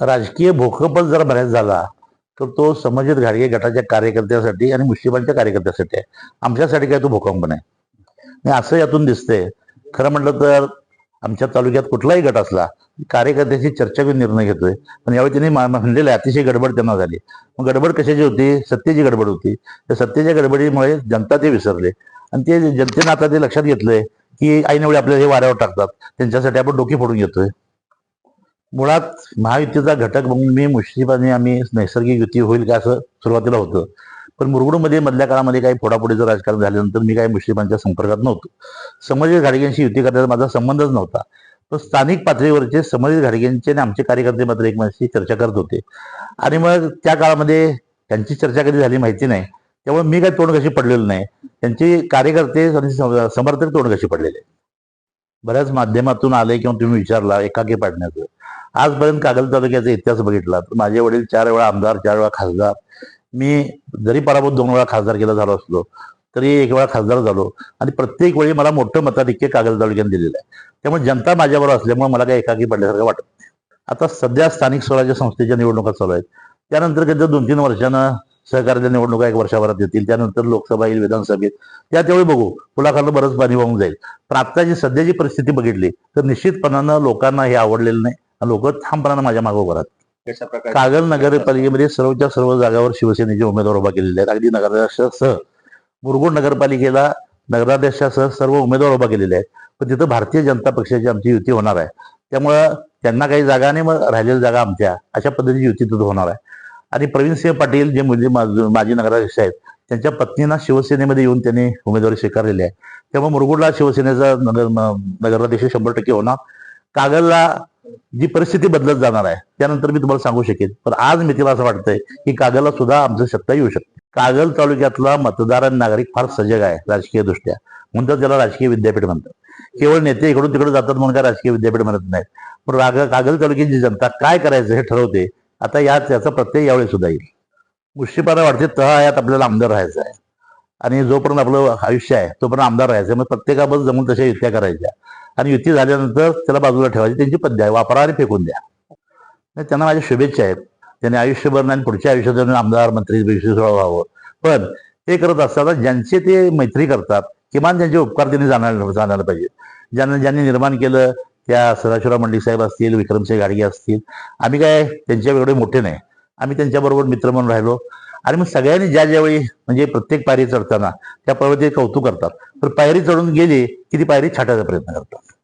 राजकीय भोकपच जर बऱ्याच झाला तर तो समजित घाडगे गटाच्या कार्यकर्त्यासाठी आणि मुस्लिमांच्या कार्यकर्त्यासाठी आहे. आमच्यासाठी काय तो भूकंप नाही. आणि असं यातून दिसते खरं म्हटलं तर आमच्या तालुक्यात कुठलाही गट असला कार्यकर्त्याची चर्चा घेऊन निर्णय घेतोय. पण यावेळी त्यांनी मा- म्हणलेलं आहे अतिशय गडबड त्यांना झाली. मग गडबड कशाची होती? सत्तेची गडबड होती. त्या सत्तेच्या गडबडीमुळे जनता ते विसरले. आणि ते जनतेनं आता ते लक्षात घेतलंय की ऐनवेळी आपल्याला हे वाऱ्यावर टाकतात. त्यांच्यासाठी आपण डोकी फोडून घेतोय. मुळात महायुतीचा घटक म्हणून मी मुश्रीफाने आम्ही नैसर्गिक युती होईल का असं सुरुवातीला होतं. पण मुरगुडमध्ये मधल्या काळामध्ये काही फोडाफोडीचं राजकारण झाल्यानंतर मी काही मुश्रीफांच्या संपर्कात नव्हतो. समजित घाडगेंशी युती करण्याचा माझा संबंधच नव्हता. पण स्थानिक पातळीवरचे समजित घाडगेंचे आणि आमचे कार्यकर्ते मात्र एकमेकांशी चर्चा करत होते. आणि मग त्या काळामध्ये त्यांची चर्चा कधी झाली माहिती नाही. त्यामुळे मी काही तोंड कशी पडलेलो नाही. त्यांचे कार्यकर्ते आणि सम- समर्थक तोंड कशी पडलेले? बऱ्याच माध्यमातून आले किंवा तुम्ही विचारला एकाकी पाडण्याचं. आजपर्यंत कागल तालुक्याचा इतिहास बघितला. तर माझे वडील चार वेळा आमदार चार वेळा खासदार. मी जरी पराभूत दोन वेळा खासदार केला झालो असलो तरी एक वेळा खासदार झालो. आणि प्रत्येक वेळी मला मोठं मताधिक्य कागल तालुक्यात दिलेलं आहे. त्यामुळे जनता माझ्याबरोबर असल्यामुळे मला काही एकाकी पडल्यासारखं वाटत नाही. आता सध्या स्थानिक स्वराज्य संस्थेच्या निवडणुका चालू आहेत. त्यानंतर कधी दोन तीन वर्षानं सहकार्याच्या निवडणुका एक वर्षभरात येतील त्यानंतर लोकसभा येईल विधानसभेत. त्या त्यावेळी बघू. पुलाखालं बरंच पाणी वाहून जाईल. पण आत्ताची सध्याची परिस्थिती बघितली तर निश्चितपणानं लोकांना हे आवडलेलं नाही लोक ठामपणानं माझ्या मागे उभं राहतात. कागल नगरपालिकेमध्ये सर्वच्या सर्व जागावर शिवसेनेचे उमेदवार उभा केलेले आहेत. अगदी नगराध्यक्षासह मुरगुड नगरपालिकेला नगराध्यक्षासह सर्व उमेदवार उभा केलेले आहेत. पण तिथं भारतीय जनता पक्षाची आमची युती होणार आहे. त्यामुळं त्यांना काही जागा नाही मग राहिलेल्या जागा आमच्या. अशा पद्धतीची युती तिथं होणार आहे. आणि प्रवीण सिंह पाटील जे म्हणजे माजी नगराध्यक्ष आहेत त्यांच्या पत्नीना शिवसेनेमध्ये येऊन त्यांनी उमेदवारी स्वीकारलेली आहे. त्यामुळे मुरगुडला शिवसेनेचा नगर नगराध्यक्ष शंभर टक्के होणार. कागलला जी परिस्थिती बदलत जाणार आहे त्यानंतर मी तुम्हाला सांगू शकेन. पण आज मी तिला असं वाटतंय की कागलला सुद्धा आमचं सत्ता येऊ शकते. कागल तालुक्यातला मतदार आणि नागरिक फार सजग आहे राजकीय दृष्ट्या म्हणतात त्याला राजकीय विद्यापीठ म्हणतात. केवळ नेते इकडून तिकडे जातात म्हणून काय राजकीय विद्यापीठ म्हणत नाहीत. पण कागल तालुक्याची जनता काय करायचं हे ठरवते आता या त्याचा प्रत्यय यावेळी सुद्धा येईल. मुश्रीपारा वाढते आयात आपल्याला आमदार राहायचं आहे. आणि जोपर्यंत आपलं आयुष्य आहे तोपर्यंत आमदार राहायचं आहे. मग प्रत्येकाबद्दल जमून तशा युत्या करायच्या. आणि युती झाल्यानंतर त्याला बाजूला ठेवायची. त्यांची पद्य आहे. वापरा आणि फेकून द्या. नाही, त्यांना माझ्या शुभेच्छा आहेत. त्यांनी आयुष्यभर नाही पुढच्या आयुष्यात त्यांनी आमदार मंत्री बिश्री व्हावं. पण ते करत असताना ज्यांचे ते मैत्री करतात किमान त्यांचे उपकार त्यांनी जाणायला जाणायला पाहिजे ज्यांना ज्यांनी निर्माण केलं त्या सदाशिवराव मंडळी साहेब असतील विक्रमसिंह गाडगे असतील आम्ही काय त्यांच्या वेगळे मोठे नाही. आम्ही त्यांच्याबरोबर मित्र म्हणून राहिलो. आणि मग सगळ्यांनी ज्या ज्यावेळी म्हणजे प्रत्येक पायरी चढताना त्या पर्वती कौतुक करतात. पण पायरी चढून गेली की ती पायरी छाटायचा प्रयत्न करतात.